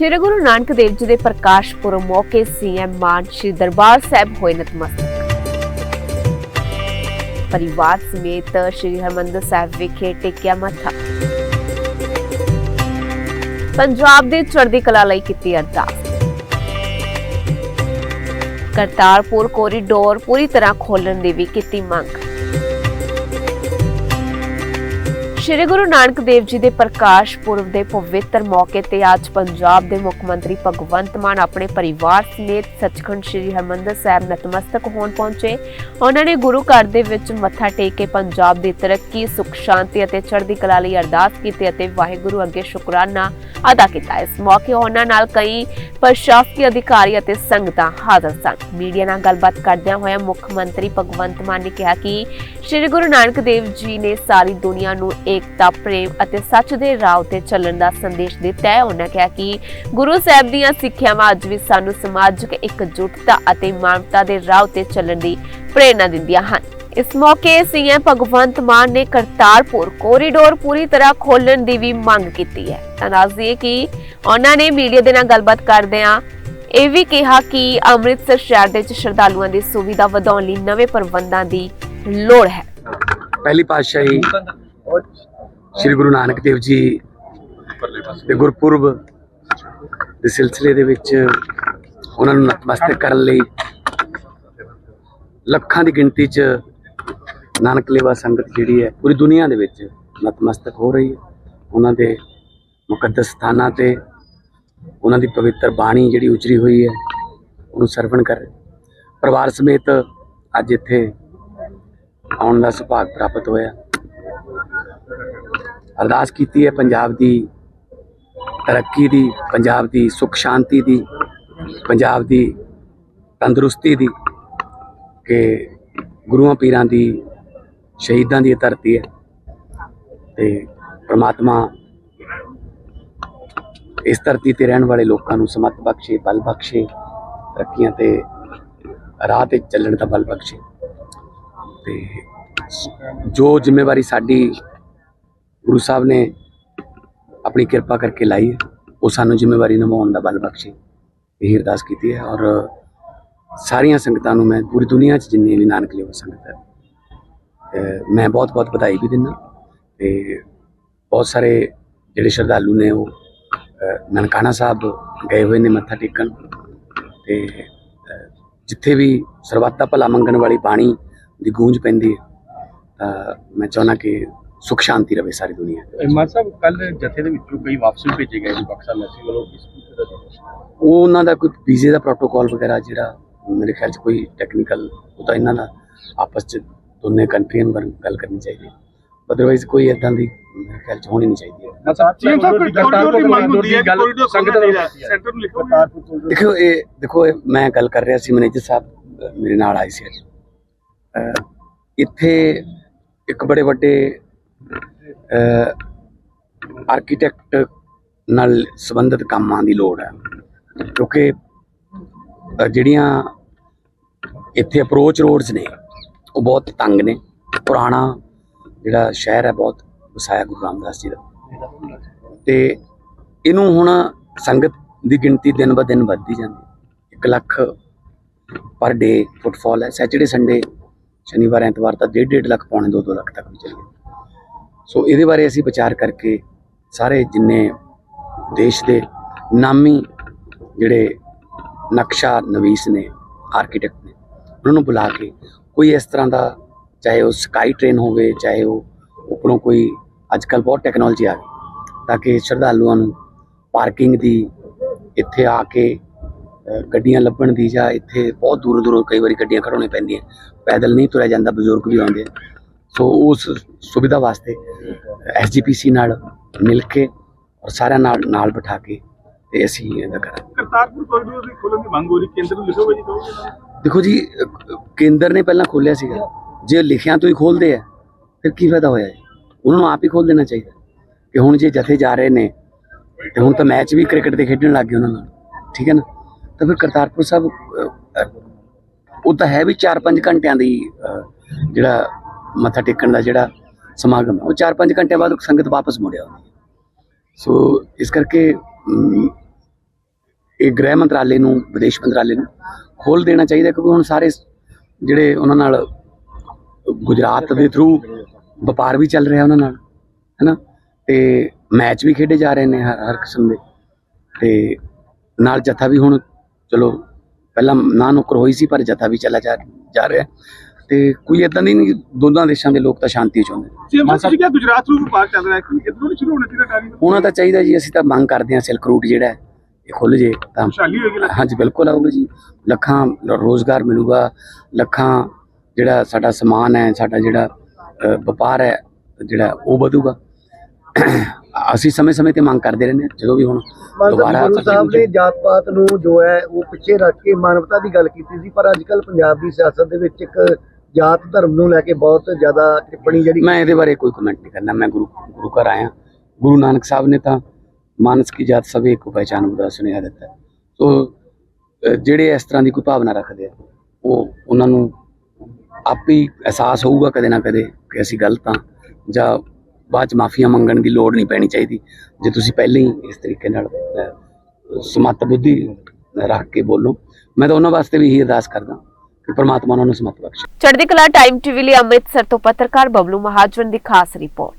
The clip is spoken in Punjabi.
ਸ਼੍ਰੀ ਗੁਰੂ ਨਾਨਕ ਦੇਵ ਜੀ ਦੇ ਪ੍ਰਕਾਸ਼ ਪੁਰਬ ਮੌਕੇ ਸੀਐਮ ਮਾਨ ਸ਼੍ਰੀ ਦਰਬਾਰ ਸਾਹਿਬ ਹੋਏ ਨਤਮਸਤਕ। ਪਰਿਵਾਰ ਸਮੇਤ ਸ਼੍ਰੀ ਹਰਮੰਦਰ ਸਾਹਿਬ ਵਿਖੇ ਟੇਕਿਆ ਮੱਥਾ। ਪੰਜਾਬ ਦੇ ਚੜ੍ਹਦੀ ਕਲਾ ਲਈ ਕੀਤੀ ਅਰਦਾਸ। ਕਰਤਾਰਪੁਰ ਕੋਰੀਡੋਰ ਪੂਰੀ ਤਰ੍ਹਾਂ ਖੋਲਣ ਦੀ ਵੀ ਕੀਤੀ ਮੰਗ। ਸ਼੍ਰੀ ਗੁਰੂ ਨਾਨਕ ਦੇਵ ਜੀ ਦੇ ਪ੍ਰਕਾਸ਼ ਪੁਰਬ ਦੇ ਪਵਿੱਤਰ ਮੌਕੇ ਤੇ ਅੱਜ ਪੰਜਾਬ ਦੇ ਮੁੱਖ ਮੰਤਰੀ ਭਗਵੰਤ ਮਾਨ ਆਪਣੇ ਪਰਿਵਾਰ ਸਮੇਤ ਸੱਚਖੰਡ ਸ਼੍ਰੀ ਹਰਮੰਦਰ ਸਾਹਿਬ ਨਤਮਸਤਕ ਹੋਣ ਪਹੁੰਚੇ। ਉਹਨਾਂ ਨੇ ਗੁਰੂ ਘਰ ਦੇ ਵਿੱਚ ਮੱਥਾ ਟੇਕ ਕੇ ਪੰਜਾਬ ਦੀ ਤਰੱਕੀ, ਸੁਖ, ਸ਼ਾਂਤੀ ਅਤੇ ਚੜ੍ਹਦੀ ਕਲਾ ਲਈ ਅਰਦਾਸ ਕੀਤੀ ਅਤੇ ਵਾਹਿਗੁਰੂ ਅੱਗੇ ਸ਼ੁਕਰਾਨਾ ਅਦਾ ਕੀਤਾ। ਇਸ ਮੌਕੇ ਉਹਨਾਂ ਨਾਲ ਕਈ ਪ੍ਰਸ਼ਾਸਕੀ ਅਧਿਕਾਰੀ ਅਤੇ ਸੰਗਤਾਂ ਹਾਜ਼ਰ ਸਨ। ਮੀਡੀਆ ਨਾਲ ਗੱਲਬਾਤ ਕਰਦਿਆਂ ਹੋਇਆ ਮੁੱਖ ਮੰਤਰੀ ਭਗਵੰਤ ਮਾਨ ਨੇ ਕਿਹਾ ਕਿ ਸ਼੍ਰੀ ਗੁਰੂ ਨਾਨਕ ਦੇਵ ਜੀ ਨੇ ਸਾਰੀ ਦੁਨੀਆ ਨੂੰ ਏਕਤਾ, ਪ੍ਰੇਮ ਅਤੇ ਸੱਚ ਦੇ ਰਾਹ ਉੱਤੇ ਚੱਲਣ ਦਾ ਸੰਦੇਸ਼ ਦਿੱਤਾ ਹੈ ਉਹਨਾਂ ਕਿਹਾ ਕਿ ਗੁਰੂ ਸਾਹਿਬ ਦੀਆਂ ਸਿੱਖਿਆਵਾਂ ਅੱਜ ਵੀ ਸਾਨੂੰ ਸਮਾਜਿਕ ਇਕਜੁੱਟਤਾ ਅਤੇ ਮਾਨਵਤਾ ਦੇ ਰਾਹ ਉੱਤੇ ਚੱਲਣ ਦੀ ਪ੍ਰੇਰਣਾ ਦਿੰਦੀਆਂ ਹਨ। ਇਸ ਮੌਕੇ ਸੀਐਮ ਭਗਵੰਤ ਮਾਨ ਨੇ ਕਰਤਾਰਪੁਰ ਕੋਰੀਡੋਰ ਪੂਰੀ ਤਰ੍ਹਾਂ ਖੋਲਣ ਦੀ ਵੀ ਮੰਗ ਕੀਤੀ ਹੈ। ਤਾਂ ਦੱਸ ਕਿ ਉਹਨਾਂ ਨੇ ਮੀਡੀਆ ਦੇ ਨਾਲ ਗੱਲਬਾਤ ਕਰਦਿਆਂ ਇਹ ਵੀ ਕਿਹਾ ਕਿ ਅੰਮ੍ਰਿਤਸਰ ਸ਼ਹਿਰ ਦੇ ਵਿੱਚ ਸ਼ਰਧਾਲੂਆਂ ਦੀ ਸੁਵਿਧਾ ਵਧਾਉਣ ਲਈ ਨਵੇਂ ਪ੍ਰਬੰਧਾਂ ਦੀ ਲੋੜ ਹੈ। ਪਹਿਲੀ ਪਾਤਸ਼ਾਹੀ ਸ੍ਰੀ ਗੁਰੂ ਨਾਨਕ ਦੇਵ ਜੀ ਦੇ ਗੁਰਪੁਰਬ ਦੇ ਸਿਲਸਿਲੇ ਦੇ ਵਿੱਚ ਉਹਨਾਂ ਨੂੰ ਨਤਮਸਤਕ ਕਰਨ ਲਈ ਲੱਖਾਂ ਦੀ ਗਿਣਤੀ 'ਚ ਨਾਨਕ ਲੇਵਾ ਸੰਗਤ ਜਿਹੜੀ ਹੈ ਪੂਰੀ ਦੁਨੀਆ ਦੇ ਵਿੱਚ ਨਤਮਸਤਕ ਹੋ ਰਹੀ ਹੈ। ਉਹਨਾਂ ਦੇ ਮੁਕੱਦਸ ਸਥਾਨਾਂ ਤੇ ਉਹਨਾਂ ਦੀ ਪਵਿੱਤਰ ਬਾਣੀ ਜਿਹੜੀ ਉਚਰੀ ਹੋਈ ਹੈ ਉਹਨੂੰ ਸਰਵਣ ਕਰ। ਪਰਿਵਾਰ ਸਮੇਤ ਅੱਜ ਇੱਥੇ ਆਉਣ ਦਾ ਸੁਭਾਗ ਪ੍ਰਾਪਤ ਹੋਇਆ। ਅਰਦਾਸ ਕੀਤੀ ਹੈ ਪੰਜਾਬ ਦੀ ਤਰੱਕੀ ਦੀ, ਪੰਜਾਬ ਦੀ ਸੁਖ ਸ਼ਾਂਤੀ ਦੀ, ਪੰਜਾਬ ਦੀ ਤੰਦਰੁਸਤੀ ਦੀ ਕਿ ਗੁਰੂਆਂ ਪੀਰਾਂ ਦੀ, ਸ਼ਹੀਦਾਂ ਦੀ ਇਹ ਧਰਤੀ ਹੈ ਤੇ ਪ੍ਰਮਾਤਮਾ ਇਸ ਧਰਤੀ ਤੇ ਰਹਿਣ ਵਾਲੇ ਲੋਕਾਂ ਨੂੰ ਸਮਤ ਬਖਸ਼ੇ, ਬਲ ਬਖਸ਼ੇ, ਤਰੱਕੀਆਂ ਤੇ ਰਾਹ ਤੇ ਚੱਲਣ ਦਾ ਬਲ ਬਖਸ਼ੇ ਤੇ ਜੋ ਜ਼ਿੰਮੇਵਾਰੀ ਸਾਡੀ ਗੁਰੂ ਸਾਹਿਬ ਨੇ ਆਪਣੀ ਕਿਰਪਾ ਕਰਕੇ ਲਾਈ ਉਹ ਸਾਨੂੰ ਜ਼ਿੰਮੇਵਾਰੀ ਨਿਭਾਉਣ ਦਾ ਬਲ ਬਖਸ਼ੇ। ਇਹ ਅਰਦਾਸ ਕੀਤੀ ਹੈ ਔਰ ਸਾਰੀਆਂ ਸੰਗਤਾਂ ਨੂੰ ਮੈਂ ਪੂਰੀ ਦੁਨੀਆ 'ਚ ਜਿੰਨੀ ਵੀ ਨਾਨਕ ਲੇਵਾ ਸੰਗਤ ਹੈ ਮੈਂ ਬਹੁਤ ਬਹੁਤ ਵਧਾਈ ਵੀ ਦਿੰਦਾ। ਤੇ ਬਹੁਤ ਸਾਰੇ ਜਿਹੜੇ ਸ਼ਰਧਾਲੂ ਨੇ ਉਹ ਨਨਕਾਣਾ ਸਾਹਿਬ ਗਏ ਹੋਏ ਨੇ ਮੱਥਾ ਟੇਕਣ। ਤੇ ਜਿੱਥੇ ਵੀ ਸਰਬੱਤ ਭਲਾ ਮੰਗਣ ਵਾਲੀ ਬਾਣੀ ਦੀ ਗੂੰਜ ਪੈਂਦੀ ਹੈ, ਤਾਂ ਮੈਂ ਚਾਹੁੰਦਾ ਕਿ ਸੁਖ ਸ਼ਾਂਤੀ ਰਵੇ ਸਾਰੀ ਦੁਨੀਆ। ਮਾਨ ਸਾਹਿਬ ਕੱਲ ਜਥੇ ਦੇ ਵਿੱਚੋਂ ਕਈ ਵਾਪਸ ਵੀ ਭੇਜੇ ਗਏ ਨੇ ਬਕਸਾ ਮੈਸੀ ਵੱਲੋਂ ਇਸ ਪੂਰੇ ਦਾ ਉਹਨਾਂ ਦਾ ਕੋਈ ਵੀਜ਼ੇ ਦਾ ਪ੍ਰੋਟੋਕਾਲ ਵਗੈਰਾ ਜਿਹੜਾ ਮੇਰੇ ਖਿਆਲ 'ਚ ਕੋਈ ਟੈਕਨੀਕਲ ਉਹ ਤਾਂ ਇਹਨਾਂ ਦਾ ਆਪਸ 'ਚ ਦੋਨੇ ਕੰਟਰੀਆਂ ਨੂੰ ਗੱਲ- ਕਰਨੀ ਚਾਹੀਦੀ ਹੈ। ਅਦਰਵਾਈਜ਼ ਕੋਈ ਇਦਾਂ ਦੀ ਮੇਰੇ ਖਿਆਲ 'ਚ ਹੋਣੀ ਨਹੀਂ ਚਾਹੀਦੀ ਹੈ। ਮਾਨ ਸਾਹਿਬ ਸੀਐਮ ਸਾਹਿਬ ਕੋਈ ਕਰਤਾਰਪੁਰ ਕੋਰੀਡੋਰ ਦੀ ਮੰਗ ਹੁੰਦੀ ਹੈ ਗੱਲ ਕੋਰੀਡੋਰ ਸੰਗਤ ਸੰਗਤ ਦਾ ਸੈਂਟਰ ਨੂੰ ਲਿਖੋ। ਦੇਖੋ ਇਹ ਦੇਖੋ ਇਹ ਮੈਂ ਗੱਲ ਕਰ ਰਿਹਾ ਸੀ ਮੈਨੇਜਰ ਸਾਹਿਬ ਮੇਰੇ ਨਾਲ ਆਏ ਸੀ ਅੱਜ। ਅਹ ਇੱਥੇ ਇੱਕ ਬੜੇ ਵੱਡੇ ਆਰਕੀਟੈਕਟ ਨਾਲ ਸੰਬੰਧਿਤ ਕੰਮਾਂ ਦੀ ਲੋੜ ਹੈ। ਕਿਉਂਕਿ ਜਿਹੜੀਆਂ ਇੱਥੇ ਅਪਰੋਚ ਰੋਡਸ ਨੇ, ਉਹ ਬਹੁਤ ਤੰਗ ਨੇ। ਪੁਰਾਣਾ ਜਿਹੜਾ ਸ਼ਹਿਰ ਹੈ, ਬਹੁਤ ਵਸਾਇਆ ਗੁਰੂ ਰਾਮਦਾਸ ਜੀ ਦਾ। ਤੇ ਇਹਨੂੰ ਹੁਣ ਸੰਗਤ ਦੀ ਗਿਣਤੀ ਦਿਨ ਬ ਦਿਨ ਵੱਧਦੀ ਜਾਂਦੀ 1 ਲੱਖ ਪਰ ਡੇ ਫੁੱਟਫਾਲ ਹੈ। ਸੈਚਰਡੇ ਸੰਡੇ ਸ਼ਨੀਵਾਰ, ਐਤਵਾਰ ਤਾਂ 1.5 ਲੱਖ, ਪੌਣੇ 2-2 ਲੱਖ ਤੱਕ ਵੀ ਚਲੇ ਗਏ ਸੋ ਇਹਦੇ ਬਾਰੇ ਅਸੀਂ ਵਿਚਾਰ ਕਰਕੇ ਸਾਰੇ ਜਿੰਨੇ ਦੇਸ਼ ਦੇ ਨਾਮੀ ਜਿਹੜੇ ਨਕਸ਼ਾ ਨਵੀਸ ਨੇ ਆਰਕੀਟੈਕਟ ਨੇ, ਉਹਨਾਂ ਨੂੰ ਬੁਲਾ ਕੇ ਕੋਈ ਇਸ ਤਰ੍ਹਾਂ ਦਾ ਚਾਹੇ ਉਹ ਸਕਾਈ ਟ੍ਰੇਨ ਹੋਵੇ, ਚਾਹੇ ਉਹ ਉੱਪਰੋਂ ਕੋਈ ਅੱਜ ਕੱਲ ਬਹੁਤ ਟੈਕਨੋਲੋਜੀ ਆ ਗਈ ਤਾਂ ਕਿ ਸ਼ਰਧਾਲੂਆਂ ਨੂੰ ਪਾਰਕਿੰਗ ਦੀ, ਇੱਥੇ ਆ ਕੇ ਗੱਡੀਆਂ ਲੱਭਣ ਦੀ ਜਾਂ ਇੱਥੇ ਬਹੁਤ ਦੂਰੋਂ ਦੂਰੋਂ ਕਈ ਵਾਰੀ ਗੱਡੀਆਂ ਖੜਾਉਣੇ ਪੈਂਦੀਆਂ। ਪੈਦਲ ਨਹੀਂ ਤੁਰਿਆ ਜਾਂਦਾ, ਬਜ਼ੁਰਗ ਵੀ ਆਉਂਦੇ ਆ। ਸੋ ਉਸ ਸੁਵਿਧਾ ਵਾਸਤੇ ਐਸਜੀਪੀਸੀ ਨਾਲ ਮਿਲ ਕੇ ਔਰ ਸਾਰਿਆਂ ਨਾਲ ਨਾਲ ਬਿਠਾ ਕੇ ਤੇ ਅਸੀਂ ਇਹਦਾ ਕਰਾਂਗੇ। ਕਰਤਾਰਪੁਰ ਕੋਰੀਡੋਰ ਦੀ ਖੋਲਣ ਦੀ ਮੰਗ ਹੋ ਰਹੀ ਕੇਂਦਰ ਨੂੰ ਲਿਖੋਗੇ ਜੀ ਕਹੋਗੇ? ਦੇਖੋ ਜੀ ਕੇਂਦਰ ਨੇ ਪਹਿਲਾਂ ਖੋਲਿਆ ਸੀਗਾ। ਜੇ ਲਿਖਿਆਂ ਤੋਂ ਹੀ ਖੋਲਦੇ ਆ ਫਿਰ ਕੀ ਫਾਇਦਾ ਹੋਇਆ ਜੀ? ਉਹਨਾਂ ਨੂੰ ਆਪ ਹੀ ਖੋਲ ਦੇਣਾ ਚਾਹੀਦਾ। ਕਿ ਹੁਣ ਜੇ ਜਥੇ ਜਾ ਰਹੇ ਨੇ ਤੇ ਹੁਣ ਤਾਂ ਮੈਚ ਵੀ ਕ੍ਰਿਕਟ ਦੇ ਖੇਡਣ ਲੱਗ ਗਏ ਉਹਨਾਂ ਨਾਲ। ਠੀਕ ਹੈ ਨਾ? ਤਾਂ ਫਿਰ ਕਰਤਾਰਪੁਰ ਸਾਹਿਬ ਉਹ ਤਾਂ ਹੈ ਵੀ 4-5 ਘੰਟਿਆਂ ਦੀ ਜਿਹੜਾ ਮੱਥਾ ਟੇਕਣ ਦਾ ਜਿਹੜਾ ਸਮਾਗਮ ਹੈ, ਉਹ 4-5 ਘੰਟੇ ਬਾਅਦ ਸੰਗਤ ਵਾਪਸ ਮੁੜਿਆ। ਸੋ ਇਸ ਕਰਕੇ ਇਹ ਗ੍ਰਹਿ ਮੰਤਰਾਲੇ ਨੂੰ, ਵਿਦੇਸ਼ ਮੰਤਰਾਲੇ ਨੂੰ ਖੋਲ ਦੇਣਾ ਚਾਹੀਦਾ, ਕਿਉਂਕਿ ਹੁਣ ਸਾਰੇ ਜਿਹੜੇ ਉਹਨਾਂ ਨਾਲ ਗੁਜਰਾਤ ਦੇ ਥਰੂ ਵਪਾਰ ਵੀ ਚੱਲ ਰਿਹਾ ਉਹਨਾਂ ਨਾਲ, ਹੈਨਾ? ਤੇ ਮੈਚ ਵੀ ਖੇਡੇ ਜਾ ਰਹੇ ਨੇ ਹਰ ਹਰ ਕਿਸਮ ਦੇ। ਤੇ ਨਾਲ ਜਥਾ ਵੀ ਹੁਣ, ਚਲੋ, ਪਹਿਲਾਂ ਨਾ ਨੁਕਰ ਹੋਈ ਸੀ, ਪਰ ਜਥਾ ਵੀ ਚਲਾ ਜਾ ਰਿਹਾ। ਤੇ ਕੋਈ ਇਦਾਂ ਦੀ ਨਹੀਂ ਦੋਨਾਂ ਦੇਸ਼ਾਂ ਦੇ ਲੋਕ ਤਾਂ ਸ਼ਾਂਤੀ ਚਾਹੁੰਦੇ ਨੇ। ਸੀਐਮ ਤੁਸੀਂ ਕਿਹਾ ਗੁਜਰਾਤ ਨੂੰ ਵਪਾਰ ਚੱਲ ਰਿਹਾ ਹੈ ਕਿ ਇਧਰੋਂ ਨਹੀਂ ਸ਼ੁਰੂ ਹੋਣਾ ਚਾਹੀਦਾ ਟਾਰੀ ਹੋਣਾ ਤਾਂ ਚਾਹੀਦਾ ਜੀ ਅਸੀਂ ਤਾਂ ਮੰਗ ਕਰਦੇ ਹਾਂ ਸਿਲਕ ਰੂਟ ਜਿਹੜਾ ਇਹ ਖੁੱਲ ਜੇ ਤਾਂ। ਹਾਂਜੀ ਬਿਲਕੁਲ ਆਊਗਾ ਜੀ। ਲੱਖਾਂ ਰੋਜ਼ਗਾਰ ਮਿਲੂਗਾ ਲੱਖਾਂ ਜਿਹੜਾ ਸਾਡਾ ਸਮਾਨ ਹੈ ਸਾਡਾ ਜਿਹੜਾ ਵਪਾਰ ਹੈ ਜਿਹੜਾ ਉਹ ਵਧੂਗਾ। ਅਸੀਂ ਸਮੇਂ-ਸਮੇਂ ਤੇ ਮੰਗ ਕਰਦੇ ਰਹਿੰਦੇ ਹਾਂ ਜਦੋਂ ਵੀ ਹੁਣ ਦੁਬਾਰਾ ਗੁਰੂ ਸਾਹਿਬ ਨੇ ਜਾਤ ਪਾਤ ਨੂੰ ਜੋ ਹੈ ਉਹ ਪਿੱਛੇ ਰੱਖ ਕੇ ਮਾਨਵਤਾ ਦੀ ਗੱਲ ਕੀਤੀ ਸੀ ਪਰ ਅੱਜ ਕੱਲ ਪੰਜਾਬ ਦੀ ਸਿਆਸਤ ਦੇ ਵਿੱਚ ਇੱਕ ਜਾਤ ਧਰਮ ਨੂੰ ਲੈ ਕੇ ਬਹੁਤ ਜ਼ਿਆਦਾ ਟਿੱਪਣੀ ਜਿਹੜੀ ਮੈਂ ਇਹਦੇ ਬਾਰੇ ਕੋਈ ਕਮੈਂਟ ਨਹੀਂ ਕਰਨਾ। ਮੈਂ ਗੁਰੂ ਗੁਰੂ ਘਰ ਆਇਆ। ਗੁਰੂ ਨਾਨਕ ਸਾਹਿਬ ਨੇ ਤਾਂ ਮਾਨਸ ਕੀ ਜਾਤ ਸਭੇ ਇੱਕ ਪਹਿਚਾਨ ਬੁਰਾ ਸੁਨੇਹਾ ਦਿੱਤਾ। ਸੋ ਜਿਹੜੇ ਇਸ ਤਰ੍ਹਾਂ ਦੀ ਕੋਈ ਭਾਵਨਾ ਰੱਖਦੇ ਆ ਉਹ ਉਹਨਾਂ ਨੂੰ ਆਪੇ ਹੀ ਅਹਿਸਾਸ ਹੋਊਗਾ ਕਦੇ ਨਾ ਕਦੇ ਕਿ ਅਸੀਂ ਗਲਤ ਹਾਂ ਜਾਂ ਬਾਅਦ ਚ ਮਾਫੀਆਂ ਮੰਗਣ ਦੀ ਲੋੜ ਨਹੀਂ ਪੈਣੀ ਚਾਹੀਦੀ। ਜੇ ਤੁਸੀਂ ਪਹਿਲਾਂ ਹੀ ਇਸ ਤਰੀਕੇ ਨਾਲ ਅ, ਸਮੱਤ ਬੁੱਧੀ ਰੱਖ ਕੇ ਬੋਲੋ। ਮੈਂ ਤਾਂ ਉਹਨਾਂ ਵਾਸਤੇ ਵੀ ਇਹੀ ਅਰਦਾਸ ਕਰਦਾ। ਕਿ ਪ੍ਰਮਾਤਮਾ ਉਹਨਾਂ ਨੂੰ ਸਮੱਤ ਬਖਸ਼ੇ। ਚੜ੍ਹਦੀ ਕਲਾ ਟਾਈਮ ਟੀਵੀ ਲਈ ਅੰਮ੍ਰਿਤਸਰ ਤੋਂ ਪੱਤਰਕਾਰ ਬਬਲੂ ਮਹਾਜਨ ਦੀ ਖਾਸ ਰਿਪੋਰਟ।